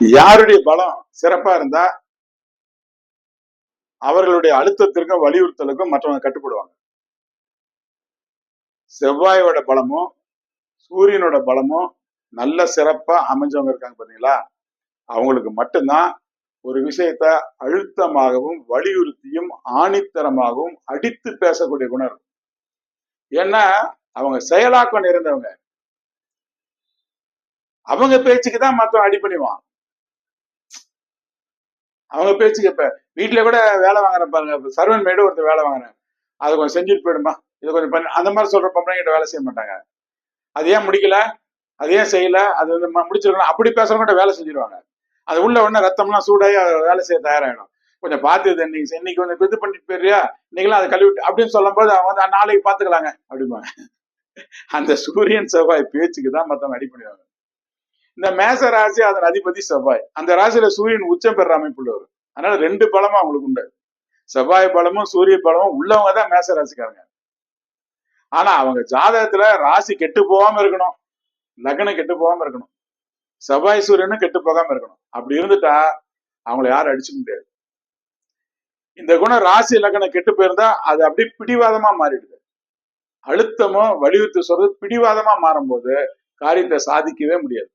யாருடைய பலம் சிறப்பா இருந்தா அவர்களுடைய அழுத்தத்திற்கும் வலியுறுத்தலுக்கும் மற்றவங்க கட்டுப்படுவாங்க. செவ்வாயோட பலமும் சூரியனோட பலமும் நல்ல சிறப்பா அமைஞ்சவங்க இருக்காங்க பாத்தீங்களா? அவங்களுக்கு மட்டும்தான் ஒரு விஷயத்த அழுத்தமாகவும் வலியுறுத்தியும் ஆணித்தரமாகவும் அடித்து பேசக்கூடிய குணம் இருக்கும். ஏன்னா அவங்க செயலாக்கம் நிறைந்தவங்க. அவங்க பேச்சுக்கு தான் அடி அடிப்பணிவான் அவங்க பேச்சுக்கு கேட்பேன். வீட்டுல கூட வேலை வாங்குற பாருங்க. சர்வன் மேடு ஒருத்தர் வேலை வாங்குறேன். அதை கொஞ்சம் செஞ்சுட்டு போயிடுமா? இதை கொஞ்சம் பண்ண. அந்த மாதிரி சொல்ற பொம்பளைங்கிட்ட வேலை செய்ய மாட்டாங்க. அது ஏன் முடிக்கல? அது ஏன் செய்யல? அது வந்து முடிச்சிருக்கணும். அப்படி பேசுறவங்ககிட்ட வேலை செஞ்சிருவாங்க. அது உள்ள உடனே ரத்தம்லாம் சூடாகி வேலை செய்ய தயாராகிடும் கொஞ்சம் பார்த்து இது இன்னைக்கு இன்னைக்கு கொஞ்சம் இது பண்ணிட்டு போயிடுறியா? இன்னைக்கெல்லாம் அதை கழுவிட்டு அப்படின்னு சொல்லும்போது அவங்க வந்து நாளைக்கு பார்த்துக்கலாங்க அப்படிம்பாங்க. அந்த சூரியன் செவ்வாய் பேச்சுக்கு தான் மற்றவங்க பண்ணுவாங்க இந்த மேச ராசி அதன் அதிபதி செவ்வாய். அந்த ராசியில சூரியன் உச்சம் பெற அமைப்புள்ளவர். அதனால ரெண்டு பலமும் அவங்களுக்கு உண்டு. செவ்வாய் பலமும் சூரிய பலமும் உள்ளவங்க தான் மேச ராசிக்காரங்க. ஆனா அவங்க ஜாதகத்துல ராசி கெட்டு போகாம இருக்கணும். லக்னம் கெட்டு போகாம இருக்கணும். செவ்வாய் சூரியனும் கெட்டு போகாம இருக்கணும். அப்படி இருந்துட்டா அவங்கள யாரும் அடிச்சுக்க முடியாது. இந்த குணம் ராசி லக்னம் கெட்டு போயிருந்தா அது அப்படியே பிடிவாதமா மாறிடுது. அழுத்தமும் வலியுறுத்தி சொல்றது பிடிவாதமா மாறும்போது காரியத்தை சாதிக்கவே முடியாது.